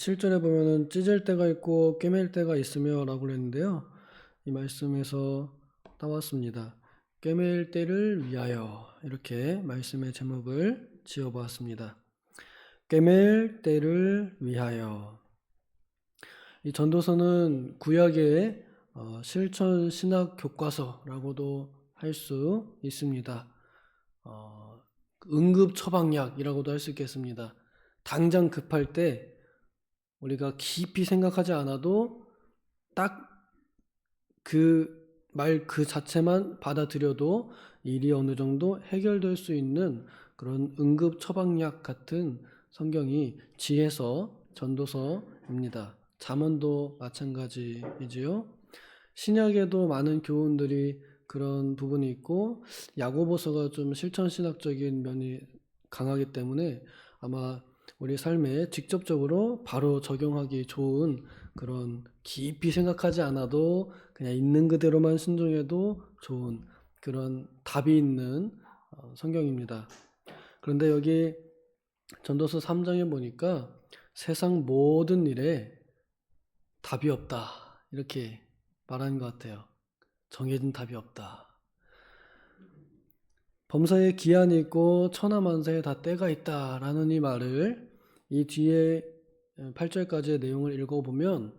7절에 보면은 찢을 때가 있고 꿰맬 때가 있으며 라고 그랬는데요. 이 말씀에서 따왔습니다. 꿰맬 때를 위하여 이렇게 말씀의 제목을 지어 보았습니다. 꿰맬 때를 위하여 이 전도서는 구약의 어, 실천 신학 교과서라고도 할 수 있습니다. 어, 응급 처방약이라고도 할 수 있겠습니다. 당장 급할 때 우리가 깊이 생각하지 않아도 딱 그말그 자체만 받아들여도 일이 어느 정도 해결될 수 있는 그런 응급 처방약 같은 성경이 지혜서 전도서입니다. 잠언도 마찬가지이지요. 신약에도 많은 교훈들이 그런 부분이 있고 야고보서가 좀 실천 신학적인 면이 강하기 때문에 아마 우리 삶에 직접적으로 바로 적용하기 좋은 그런 깊이 생각하지 않아도 그냥 있는 그대로만 순종해도 좋은 그런 답이 있는 어, 성경입니다. 그런데 여기 전도서 3장에 보니까 세상 모든 일에 답이 없다. 이렇게 말하는 것 같아요. 정해진 답이 없다. 범사에 기한이 있고 천하만사에 다 때가 있다라는 이 말을 이 뒤에 8절까지의 내용을 읽어보면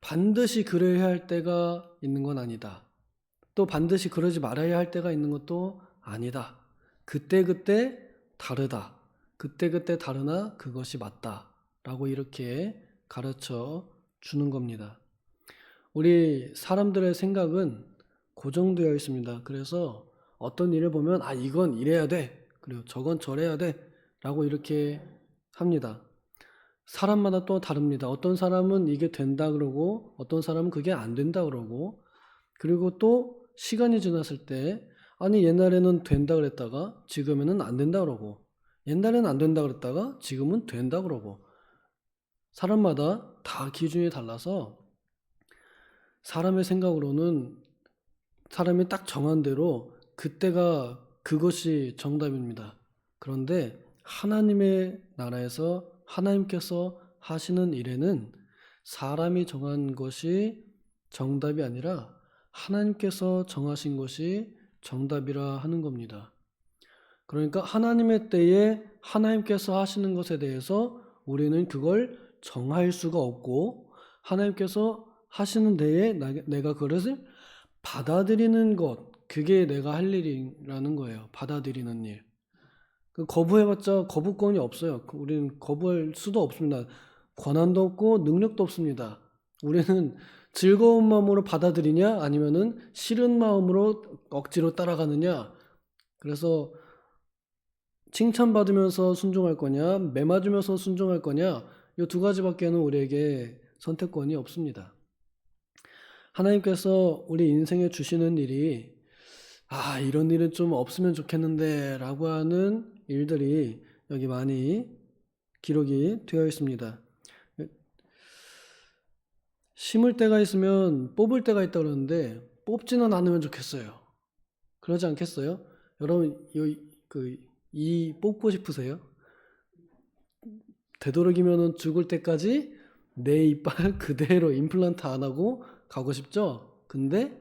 반드시 그래야 할 때가 있는 건 아니다. 또 반드시 그러지 말아야 할 때가 있는 것도 아니다. 그때그때 다르다. 그때 그때 다르나 그것이 맞다. 라고 이렇게 가르쳐 주는 겁니다. 우리 사람들의 생각은 고정되어 있습니다. 그래서 어떤 일을 보면 아 이건 이래야 돼. 그리고 저건 저래야 돼. 라고 이렇게 합니다. 사람마다 또 다릅니다. 어떤 사람은 이게 된다 그러고 어떤 사람은 그게 안 된다 그러고 그리고 또 시간이 지났을 때 아니 옛날에는 된다 그랬다가 지금에는 안 된다 그러고 옛날에는 안 된다 그랬다가 지금은 된다 그러고 사람마다 다 기준이 달라서 사람의 생각으로는 사람이 딱 정한 대로 그때가 그것이 정답입니다. 그런데 하나님의 나라에서 하나님께서 하시는 일에는 사람이 정한 것이 정답이 아니라 하나님께서 정하신 것이 정답이라 하는 겁니다. 그러니까 하나님의 때에 하나님께서 하시는 것에 대해서 우리는 그걸 정할 수가 없고 하나님께서 하시는 데에 내가 그것을 받아들이는 것 그게 내가 할 일이라는 거예요. 받아들이는 일. 그 거부해봤자 거부권이 없어요. 그 우리는 거부할 수도 없습니다. 권한도 없고 능력도 없습니다. 우리는 즐거운 마음으로 받아들이냐 아니면은 싫은 마음으로 억지로 따라가느냐. 그래서 칭찬받으면서 순종할 거냐, 매 맞으면서 순종할 거냐, 이 두 가지밖에는 우리에게 선택권이 없습니다. 하나님께서 우리 인생에 주시는 일이 아, 이런 일은 좀 없으면 좋겠는데 라고 하는 일들이 여기 많이 기록이 되어 있습니다. 심을 때가 있으면 뽑을 때가 있다 그러는데 뽑지는 않으면 좋겠어요. 그러지 않겠어요? 여러분 그이 뽑고 싶으세요? 되도록이면 죽을 때까지 내 이빨 그대로 임플란트 안 하고 가고 싶죠? 근데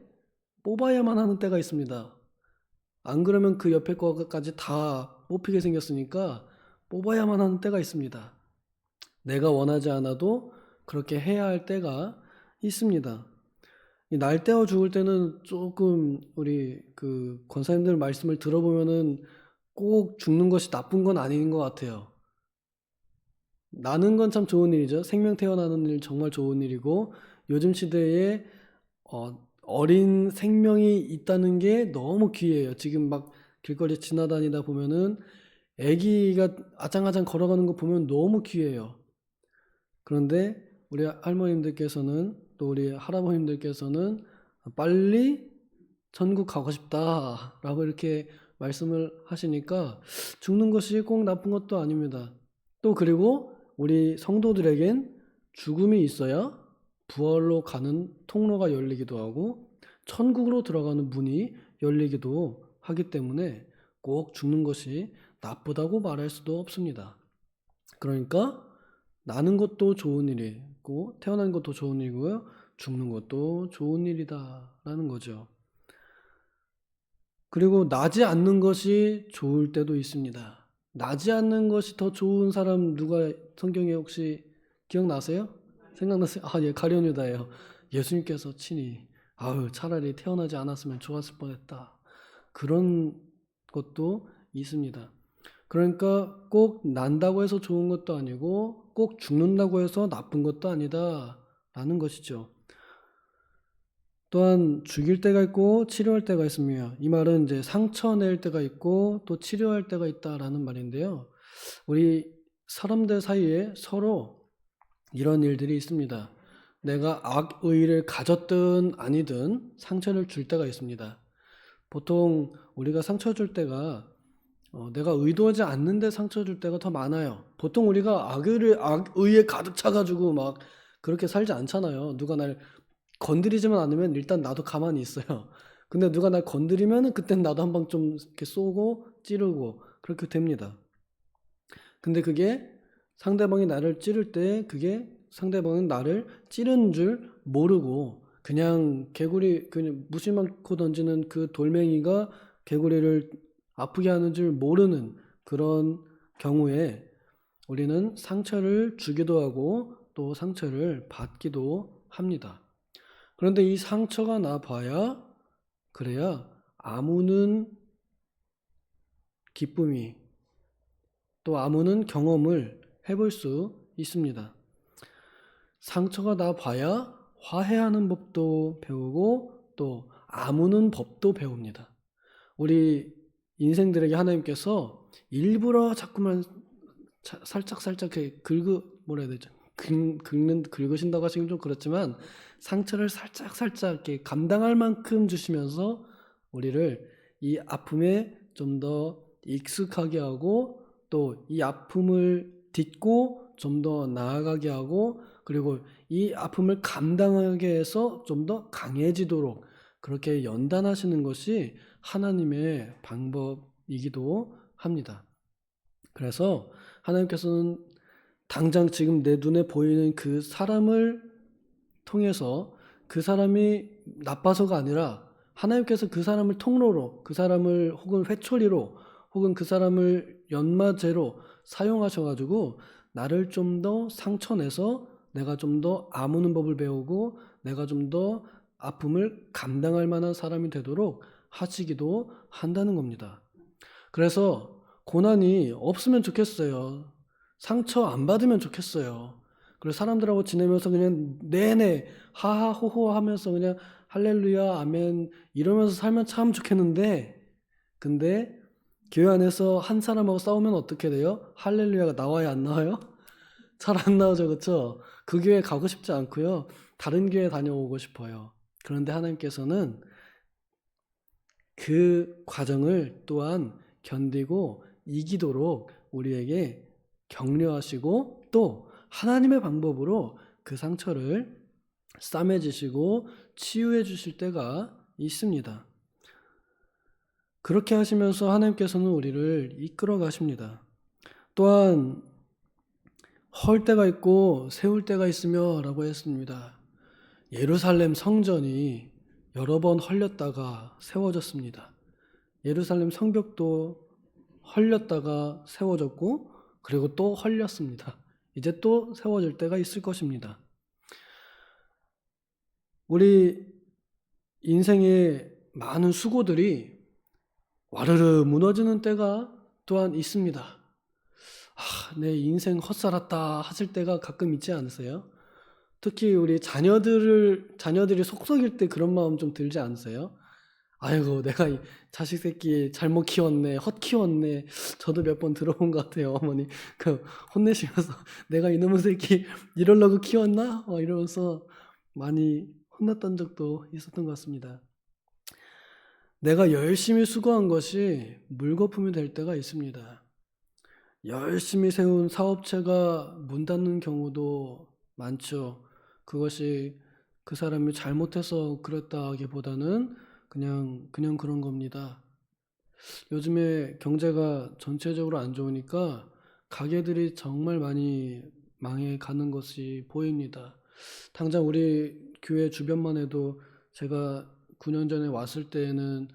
뽑아야만 하는 때가 있습니다. 안 그러면 그 옆에 거까지 다 뽑히게 생겼으니까 뽑아야만 하는 때가 있습니다. 내가 원하지 않아도 그렇게 해야 할 때가 있습니다. 날 때와 죽을 때는 조금 우리 그 권사님들 말씀을 들어보면은 꼭 죽는 것이 나쁜 건 아닌 것 같아요. 나는 건 참 좋은 일이죠. 생명 태어나는 일 정말 좋은 일이고 요즘 시대에 어, 어린 생명이 있다는 게 너무 귀해요. 지금 막 길거리 지나다니다 보면은 아기가 아장아장 걸어가는 거 보면 너무 귀해요. 그런데 우리 할머님들께서는 또 우리 할아버님들께서는 빨리 천국 가고 싶다라고 이렇게 말씀을 하시니까 죽는 것이 꼭 나쁜 것도 아닙니다. 또 그리고 우리 성도들에겐 죽음이 있어야 부활로 가는 통로가 열리기도 하고 천국으로 들어가는 문이 열리기도 하기 때문에 꼭 죽는 것이 나쁘다고 말할 수도 없습니다. 그러니까 나는 것도 좋은 일이고 태어나는 것도 좋은 일이고요. 죽는 것도 좋은 일이다라는 거죠. 그리고 나지 않는 것이 좋을 때도 있습니다. 나지 않는 것이 더 좋은 사람 누가 성경에 혹시 기억나세요? 생각나세요? 아, 예, 가룟 유다예요. 예수님께서 친히 아유, 차라리 태어나지 않았으면 좋았을 뻔했다. 그런 것도 있습니다. 그러니까 꼭 난다고 해서 좋은 것도 아니고 꼭 죽는다고 해서 나쁜 것도 아니다라는 것이죠. 또한 죽일 때가 있고 치료할 때가 있으며 이 말은 이제 상처 낼 때가 있고 또 치료할 때가 있다라는 말인데요. 우리 사람들 사이에 서로 이런 일들이 있습니다. 내가 악의를 가졌든 아니든 상처를 줄 때가 있습니다. 보통 우리가 상처 줄 때가 어, 내가 의도하지 않는데 상처 줄 때가 더 많아요. 보통 우리가 악의를 악의에 가득 차가지고 막 그렇게 살지 않잖아요. 누가 날 건드리지만 않으면 일단 나도 가만히 있어요. 근데 누가 날 건드리면은 그땐 나도 한 방 좀 이렇게 쏘고 찌르고 그렇게 됩니다. 근데 그게 상대방이 나를 찌를 때 그게 상대방은 나를 찌르는 줄 모르고 그냥 개구리 그냥 무심하고 던지는 그 돌멩이가 개구리를 아프게 하는 줄 모르는 그런 경우에 우리는 상처를 주기도 하고 또 상처를 받기도 합니다. 그런데 이 상처가 나 봐야 그래야 아무는 기쁨이 또 아무는 경험을 해볼 수 있습니다. 상처가 나 봐야 화해하는 법도 배우고 또 아무는 법도 배웁니다. 우리 인생들에게 하나님께서 일부러 자꾸만 살짝 살짝 긁어 뭐라 해야 되죠? 긁, 긁는 긁으신다고 하시면 좀 그렇지만 상처를 살짝 살짝 이렇게 감당할 만큼 주시면서 우리를 이 아픔에 좀 더 익숙하게 하고 또 이 아픔을 딛고 좀 더 나아가게 하고 그리고 이 아픔을 감당하게 해서 좀 더 강해지도록 그렇게 연단하시는 것이 하나님의 방법이기도 합니다. 그래서 하나님께서는 당장 지금 내 눈에 보이는 그 사람을 통해서 그 사람이 나빠서가 아니라 하나님께서 그 사람을 통로로 그 사람을 혹은 회초리로 혹은 그 사람을 연마제로 사용하셔가지고 나를 좀 더 상처내서 내가 좀 더 아무는 법을 배우고 내가 좀 더 아픔을 감당할 만한 사람이 되도록 하시기도 한다는 겁니다. 그래서 고난이 없으면 좋겠어요. 상처 안 받으면 좋겠어요. 그리고 사람들하고 지내면서 그냥 내내 하하호호 하면서 그냥 할렐루야, 아멘 이러면서 살면 참 좋겠는데 근데 교회 안에서 한 사람하고 싸우면 어떻게 돼요? 할렐루야가 나와야 안 나와요? 잘 안 나오죠, 그렇죠? 그 교회 가고 싶지 않고요. 다른 교회 다녀오고 싶어요. 그런데 하나님께서는 그 과정을 또한 견디고 이기도록 우리에게 격려하시고 또 하나님의 방법으로 그 상처를 싸매지시고 치유해 주실 때가 있습니다. 그렇게 하시면서 하나님께서는 우리를 이끌어 가십니다. 또한 헐 때가 있고 세울 때가 있으며 라고 했습니다. 예루살렘 성전이 여러 번 헐렸다가 세워졌습니다. 예루살렘 성벽도 헐렸다가 세워졌고 그리고 또 헐렸습니다. 이제 또 세워질 때가 있을 것입니다. 우리 인생의 많은 수고들이 와르르 무너지는 때가 또한 있습니다. 아, 내 인생 헛살았다 하실 때가 가끔 있지 않으세요? 특히 우리 자녀들을 자녀들이 속썩일 때 그런 마음 좀 들지 않으세요? 아이고 내가 이 자식 새끼 잘못 키웠네 헛 키웠네 저도 몇 번 들어본 것 같아요 어머니 그 혼내시면서 내가 이놈의 새끼 이럴려고 키웠나 어, 이러면서 많이 혼났던 적도 있었던 것 같습니다. 내가 열심히 수고한 것이 물거품이 될 때가 있습니다. 열심히 세운 사업체가 문 닫는 경우도 많죠. 그것이 그 사람이 잘못해서 그랬다기보다는 그냥 그냥 그런 겁니다. 요즘에 경제가 전체적으로 안 좋으니까 가게들이 정말 많이 망해 가는 것이 보입니다. 당장 우리 교회 주변만 해도 제가 9년 전에 왔을 때에는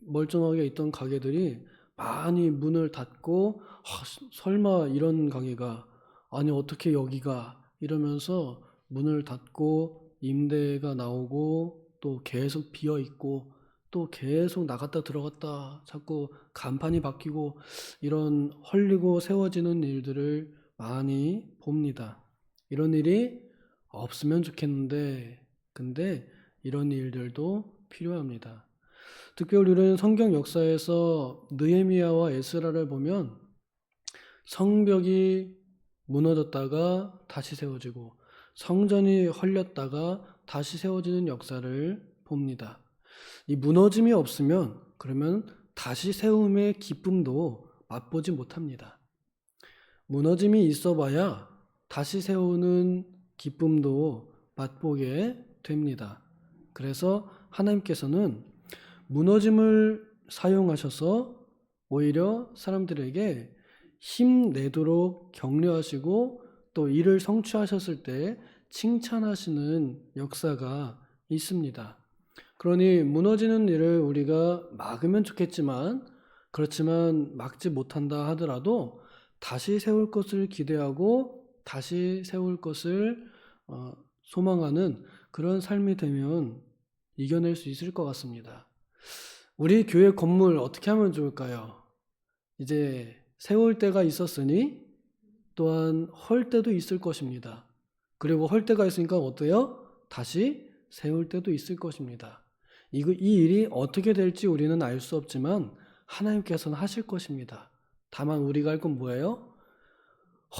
멀쩡하게 있던 가게들이 많이 문을 닫고 아, 설마 이런 가게가 아니 어떻게 여기가 이러면서 문을 닫고 임대가 나오고 또 계속 비어 있고 또 계속 나갔다 들어갔다 자꾸 간판이 바뀌고 이런 헐리고 세워지는 일들을 많이 봅니다. 이런 일이 없으면 좋겠는데 근데 이런 일들도 필요합니다. 특별히 우리는 성경 역사에서 느헤미야와 에스라를 보면 성벽이 무너졌다가 다시 세워지고 성전이 헐렸다가 다시 세워지는 역사를 봅니다. 이 무너짐이 없으면 그러면 다시 세움의 기쁨도 맛보지 못합니다. 무너짐이 있어 봐야 다시 세우는 기쁨도 맛보게 됩니다. 그래서 하나님께서는 무너짐을 사용하셔서 오히려 사람들에게 힘내도록 격려하시고 또 일을 성취하셨을 때 칭찬하시는 역사가 있습니다. 그러니 무너지는 일을 우리가 막으면 좋겠지만 그렇지만 막지 못한다 하더라도 다시 세울 것을 기대하고 다시 세울 것을 어, 소망하는 그런 삶이 되면 이겨낼 수 있을 것 같습니다. 우리 교회 건물 어떻게 하면 좋을까요? 이제 세울 때가 있었으니 또한 헐 때도 있을 것입니다. 그리고 헐 때가 있으니까 어때요? 다시 세울 때도 있을 것입니다. 이, 이 일이 어떻게 될지 우리는 알 수 없지만 하나님께서는 하실 것입니다. 다만 우리가 할 건 뭐예요?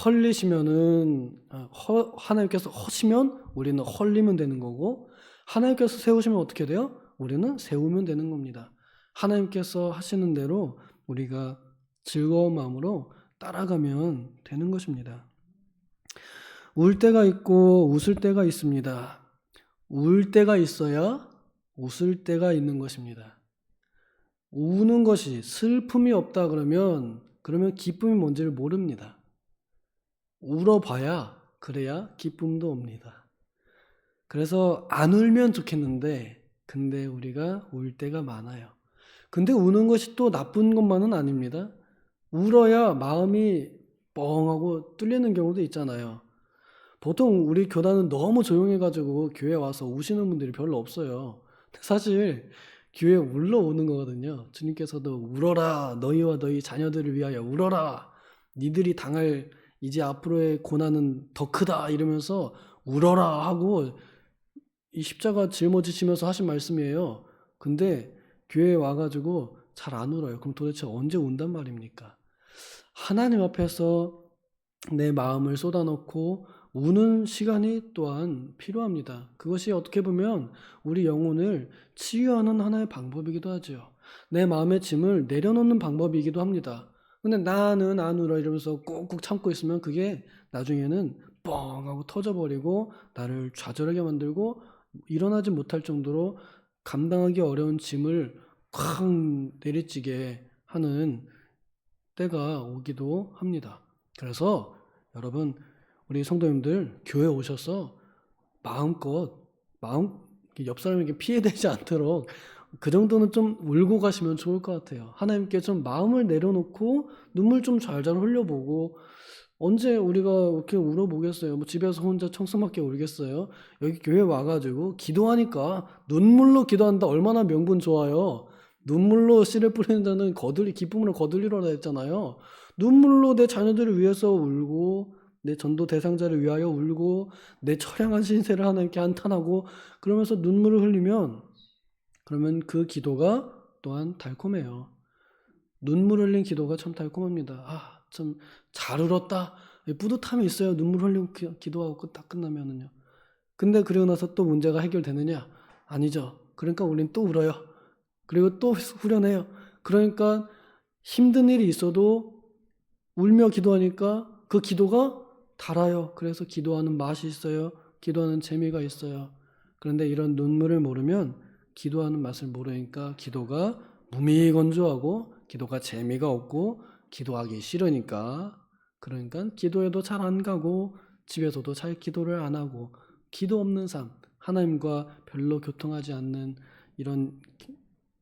헐리시면은 아, 허, 하나님께서 허시면 우리는 헐리면 되는 거고 하나님께서 세우시면 어떻게 돼요? 우리는 세우면 되는 겁니다. 하나님께서 하시는 대로 우리가 즐거운 마음으로 따라가면 되는 것입니다. 울 때가 있고 웃을 때가 있습니다. 울 때가 있어야 웃을 때가 있는 것입니다. 우는 것이 슬픔이 없다 그러면 그러면 기쁨이 뭔지를 모릅니다. 울어봐야 그래야 기쁨도 옵니다. 그래서 안 울면 좋겠는데 근데 우리가 울 때가 많아요. 근데 우는 것이 또 나쁜 것만은 아닙니다. 울어야 마음이 뻥하고 뚫리는 경우도 있잖아요. 보통 우리 교단은 너무 조용해가지고 교회 와서 우시는 분들이 별로 없어요. 사실 교회 울러 오는 거거든요. 주님께서도 울어라 너희와 너희 자녀들을 위하여 울어라 니들이 당할 이제 앞으로의 고난은 더 크다 이러면서 울어라 하고 이 십자가 짊어지시면서 하신 말씀이에요. 근데 교회에 와가지고 잘 안 울어요. 그럼 도대체 언제 운단 말입니까? 하나님 앞에서 내 마음을 쏟아놓고 우는 시간이 또한 필요합니다. 그것이 어떻게 보면 우리 영혼을 치유하는 하나의 방법이기도 하죠. 내 마음의 짐을 내려놓는 방법이기도 합니다. 근데 나는 안 울어 이러면서 꾹꾹 참고 있으면 그게 나중에는 뻥 하고 터져버리고 나를 좌절하게 만들고 일어나지 못할 정도로 감당하기 어려운 짐을 콱 내리치게 하는 때가 오기도 합니다. 그래서 여러분 우리 성도님들 교회 오셔서 마음껏 마음 옆 사람에게 피해되지 않도록 그 정도는 좀 울고 가시면 좋을 것 같아요. 하나님께 좀 마음을 내려놓고 눈물 좀 잘잘 흘려보고 언제 우리가 이렇게 울어보겠어요? 뭐 집에서 혼자 청승맞게 울겠어요? 여기 교회 와가지고 기도하니까 눈물로 기도한다 얼마나 명분 좋아요. 눈물로 씨를 뿌리는 자는 거들리 기쁨으로 거들리로라 했잖아요. 눈물로 내 자녀들을 위해서 울고 내 전도 대상자를 위하여 울고 내 처량한 신세를 하나님께 한탄하고 그러면서 눈물을 흘리면 그러면 그 기도가 또한 달콤해요. 눈물 흘린 기도가 참 달콤합니다. 아, 참 잘 울었다. 뿌듯함이 있어요. 눈물 흘리고 기, 도하고 딱 끝나면은요. 근데 그러고 나서 또 문제가 해결되느냐? 아니죠. 그러니까 우리는 또 울어요. 그리고 또 후련해요. 그러니까 힘든 일이 있어도 울며 기도하니까 그 기도가 달아요. 그래서 기도하는 맛이 있어요. 기도하는 재미가 있어요. 그런데 이런 눈물을 모르면 기도하는 맛을 모르니까 기도가 무미건조하고 기도가 재미가 없고 기도하기 싫으니까 그러니까 기도에도 잘 안 가고 집에서도 잘 기도를 안 하고 기도 없는 삶, 하나님과 별로 교통하지 않는 이런 기-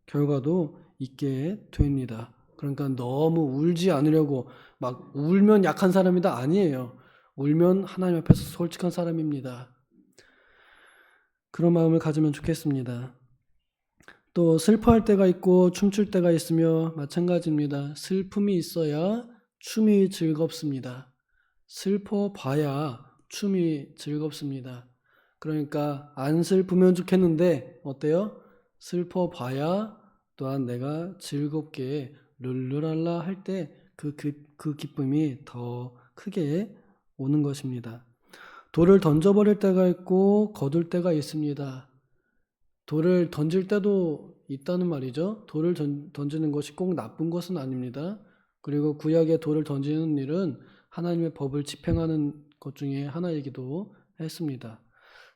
결과도 있게 됩니다. 그러니까 너무 울지 않으려고 막 울면 약한 사람이다 아니에요. 울면 하나님 앞에서 솔직한 사람입니다. 그런 마음을 가지면 좋겠습니다. 또 슬퍼할 때가 있고 춤출 때가 있으며 마찬가지입니다. 슬픔이 있어야 춤이 즐겁습니다. 슬퍼 봐야 춤이 즐겁습니다. 그러니까 안 슬프면 좋겠는데 어때요? 슬퍼 봐야 또한 내가 즐겁게 룰루랄라 할 때그 그, 그 기쁨이 더 크게 오는 것입니다. 돌을 던져버릴 때가 있고 거둘 때가 있습니다. 돌을 던질 때도 있다는 말이죠. 돌을 던, 던지는 것이 꼭 나쁜 것은 아닙니다. 그리고 구약에 돌을 던지는 일은 하나님의 법을 집행하는 것 중에 하나이기도 했습니다.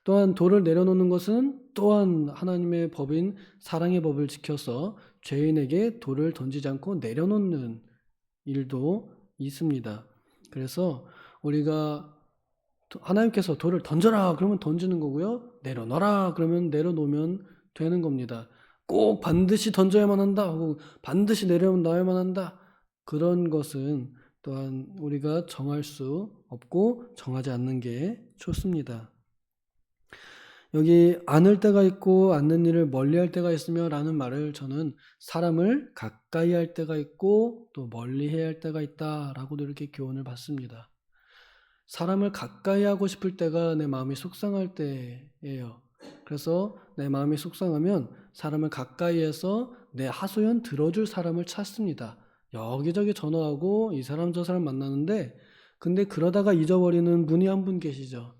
또한 돌을 내려놓는 것은 또한 하나님의 법인 사랑의 법을 지켜서 죄인에게 돌을 던지지 않고 내려놓는 일도 있습니다. 그래서 우리가 도- 하나님께서 돌을 던져라 그러면 던지는 거고요. 내려놔라 그러면 내려놓으면 되는 겁니다. 꼭 반드시 던져야만 한다 하고 반드시 내려놔야만 한다 그런 것은 또한 우리가 정할 수 없고 정하지 않는 게 좋습니다. 여기 안을 때가 있고 않는 일을 멀리 할 때가 있으며 라는 말을 저는 사람을 가까이 할 때가 있고 또 멀리 해야 할 때가 있다 라고도 이렇게 교훈을 받습니다. 사람을 가까이 하고 싶을 때가 내 마음이 속상할 때예요. 그래서 내 마음이 속상하면 사람을 가까이해서 내 하소연 들어줄 사람을 찾습니다. 여기저기 전화하고 이 사람 저 사람 만나는데 근데 그러다가 잊어버리는 분이 한 분 계시죠.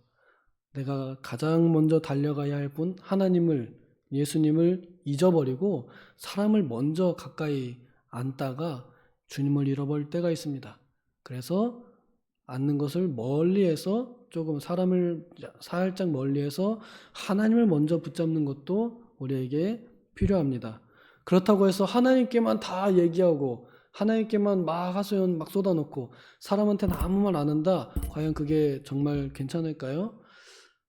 내가 가장 먼저 달려가야 할 분, 하나님을, 예수님을 잊어버리고 사람을 먼저 가까이 앉다가 주님을 잃어버릴 때가 있습니다. 그래서 앉는 것을 멀리해서 조금 사람을 살짝 멀리해서 하나님을 먼저 붙잡는 것도 우리에게 필요합니다. 그렇다고 해서 하나님께만 다 얘기하고 하나님께만 막 하소연 막 쏟아놓고 사람한테는 아무 말 안 한다. 과연 그게 정말 괜찮을까요?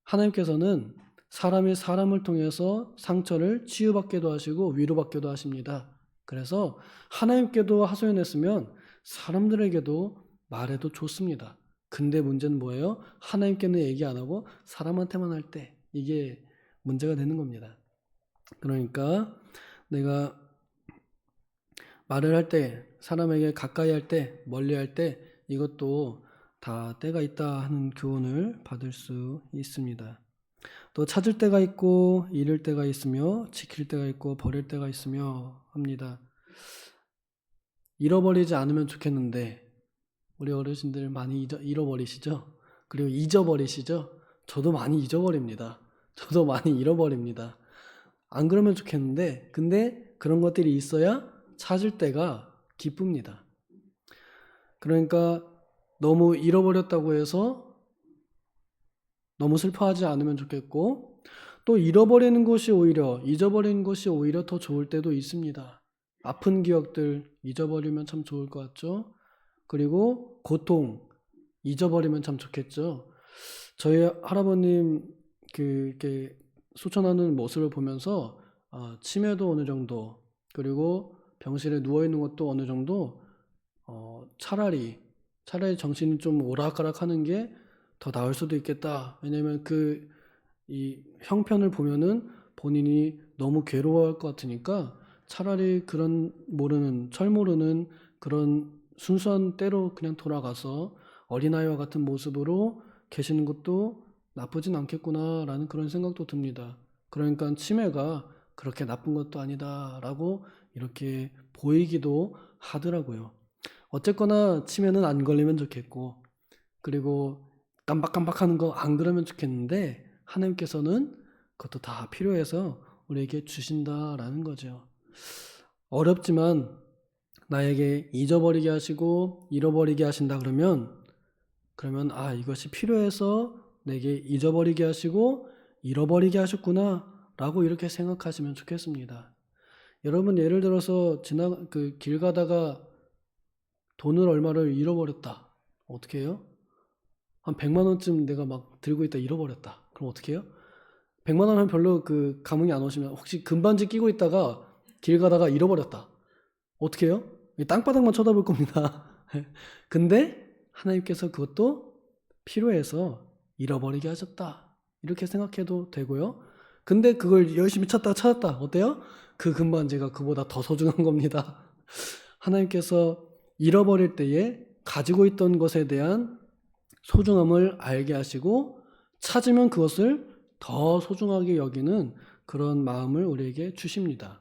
하나님께서는 사람이 사람을 통해서 상처를 치유받게도 하시고 위로받게도 하십니다. 그래서 하나님께도 하소연했으면 사람들에게도 말해도 좋습니다. 근데 문제는 뭐예요? 하나님께는 얘기 안 하고 사람한테만 할 때 이게 문제가 되는 겁니다. 그러니까 내가 말을 할 때, 사람에게 가까이 할 때, 멀리 할 때 이것도 다 때가 있다 하는 교훈을 받을 수 있습니다. 또 찾을 때가 있고 잃을 때가 있으며 지킬 때가 있고 버릴 때가 있으며 합니다. 잃어버리지 않으면 좋겠는데 우리 어르신들 많이 잃어버리시죠? 그리고 잊어버리시죠? 저도 많이 잊어버립니다. 저도 많이 잃어버립니다. 안 그러면 좋겠는데 근데 그런 것들이 있어야 찾을 때가 기쁩니다. 그러니까 너무 잃어버렸다고 해서 너무 슬퍼하지 않으면 좋겠고 또 잃어버리는 것이 오히려 잊어버리는 것이 오히려 더 좋을 때도 있습니다. 아픈 기억들 잊어버리면 참 좋을 것 같죠? 그리고 고통 잊어버리면 참 좋겠죠. 저희 할아버님 그 이렇게 소천하는 모습을 보면서 아, 치매도 어느 정도 그리고 병실에 누워 있는 것도 어느 정도 어, 차라리 차라리 정신이 좀 오락가락하는 게 더 나을 수도 있겠다. 왜냐면 그 이 형편을 보면은 본인이 너무 괴로워할 것 같으니까 차라리 그런 모르는 철 모르는 그런 순수한 때로 그냥 돌아가서 어린아이와 같은 모습으로 계시는 것도 나쁘진 않겠구나라는 그런 생각도 듭니다. 그러니까 치매가 그렇게 나쁜 것도 아니다라고 이렇게 보이기도 하더라고요. 어쨌거나 치매는 안 걸리면 좋겠고, 그리고 깜박깜박하는 거 안 그러면 좋겠는데, 하나님께서는 그것도 다 필요해서 우리에게 주신다라는 거죠. 어렵지만 나에게 잊어버리게 하시고 잃어버리게 하신다 그러면 그러면 아 이것이 필요해서 내게 잊어버리게 하시고 잃어버리게 하셨구나라고 이렇게 생각하시면 좋겠습니다. 여러분 예를 들어서 지나 그 길 가다가 돈을 얼마를 잃어버렸다. 어떻게 해요? 한 100만 원쯤 내가 막 들고 있다 잃어버렸다. 그럼 어떻게 해요? 100만 원은 별로 그 감흥이 안 오시면 혹시 금반지 끼고 있다가 길 가다가 잃어버렸다. 어떻게 해요? 이 땅바닥만 쳐다볼 겁니다. 근데 하나님께서 그것도 필요해서 잃어버리게 하셨다. 이렇게 생각해도 되고요. 근데 그걸 열심히 찾다가 찾았다. 어때요? 그 금반지가 그보다 더 소중한 겁니다. 하나님께서 잃어버릴 때에 가지고 있던 것에 대한 소중함을 알게 하시고 찾으면 그것을 더 소중하게 여기는 그런 마음을 우리에게 주십니다.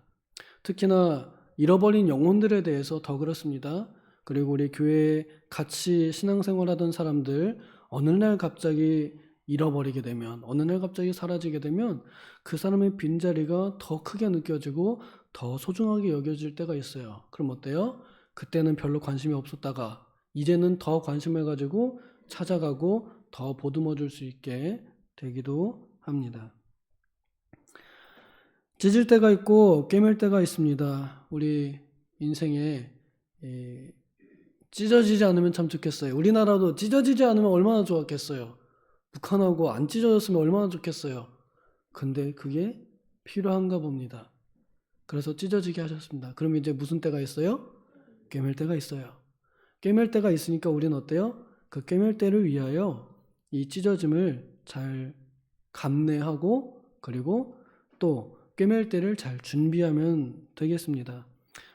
특히나 잃어버린 영혼들에 대해서 더 그렇습니다. 그리고 우리 교회에 같이 신앙생활하던 사람들 어느 날 갑자기 잃어버리게 되면 어느 날 갑자기 사라지게 되면 그 사람의 빈자리가 더 크게 느껴지고 더 소중하게 여겨질 때가 있어요. 그럼 어때요? 그때는 별로 관심이 없었다가 이제는 더 관심을 가지고 찾아가고 더 보듬어 줄 수 있게 되기도 합니다. 찢을 때가 있고 깨맬 때가 있습니다. 우리 인생에 예, 찢어지지 않으면 참 좋겠어요. 우리나라도 찢어지지 않으면 얼마나 좋았겠어요. 북한하고 안 찢어졌으면 얼마나 좋겠어요. 근데 그게 필요한가 봅니다. 그래서 찢어지게 하셨습니다. 그럼 이제 무슨 때가 있어요? 깨맬 때가 있어요. 깨맬 때가 있으니까 우리는 어때요? 그 깨맬 때를 위하여 이 찢어짐을 잘 감내하고 그리고 또 꿰맬 때를 잘 준비하면 되겠습니다.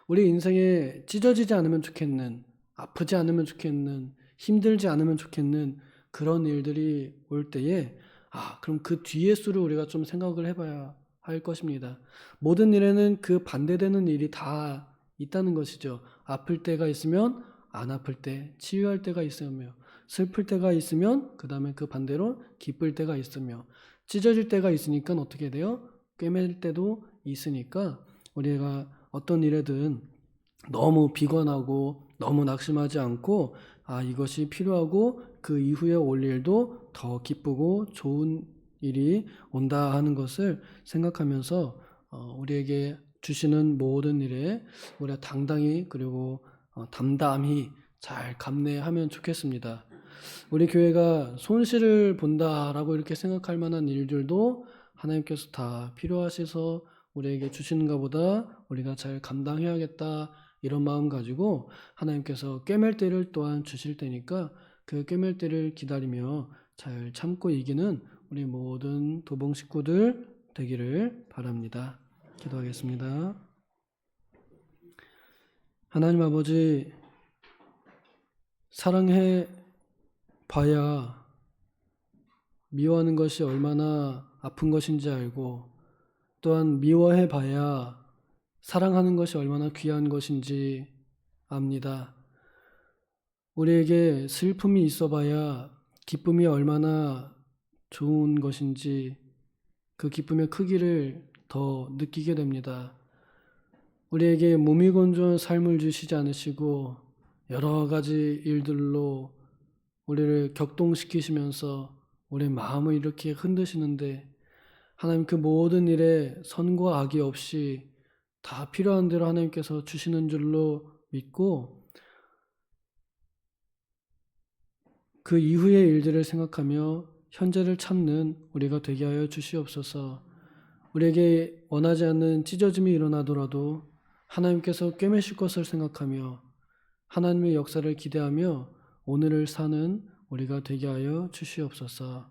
우리 인생에 찢어지지 않으면 좋겠는, 아프지 않으면 좋겠는, 힘들지 않으면 좋겠는 그런 일들이 올 때에 아, 그럼 그 뒤의 수를 우리가 좀 생각을 해봐야 할 것입니다. 모든 일에는 그 반대되는 일이 다 있다는 것이죠. 아플 때가 있으면 안 아플 때, 치유할 때가 있으며, 슬플 때가 있으면 그 다음에 그 반대로 기쁠 때가 있으며, 찢어질 때가 있으니까 어떻게 돼요? 꿰맬 때도 있으니까 우리가 어떤 일에든 너무 비관하고 너무 낙심하지 않고 아 이것이 필요하고 그 이후에 올 일도 더 기쁘고 좋은 일이 온다 하는 것을 생각하면서 어, 우리에게 주시는 모든 일에 우리가 당당히 그리고 어, 담담히 잘 감내하면 좋겠습니다. 우리 교회가 손실을 본다라고 이렇게 생각할 만한 일들도 하나님께서 다 필요하셔서 우리에게 주시는가 보다 우리가 잘 감당해야겠다 이런 마음 가지고 하나님께서 꿰맬 때를 또한 주실 테니까 그 꿰맬 때를 기다리며 잘 참고 이기는 우리 모든 도봉 식구들 되기를 바랍니다. 기도하겠습니다. 하나님 아버지 사랑해 봐야 미워하는 것이 얼마나 아픈 것인지 알고 또한 미워해 봐야 사랑하는 것이 얼마나 귀한 것인지 압니다. 우리에게 슬픔이 있어 봐야 기쁨이 얼마나 좋은 것인지 그 기쁨의 크기를 더 느끼게 됩니다. 우리에게 몸이 건조한 삶을 주시지 않으시고 여러 가지 일들로 우리를 격동시키시면서 우리 마음을 이렇게 흔드시는데 하나님 그 모든 일에 선과 악이 없이 다 필요한 대로 하나님께서 주시는 줄로 믿고 그 이후의 일들을 생각하며 현재를 찾는 우리가 되게 하여 주시옵소서. 우리에게 원하지 않는 찢어짐이 일어나더라도 하나님께서 꿰매실 것을 생각하며 하나님의 역사를 기대하며 오늘을 사는 우리가 되게 하여 주시옵소서.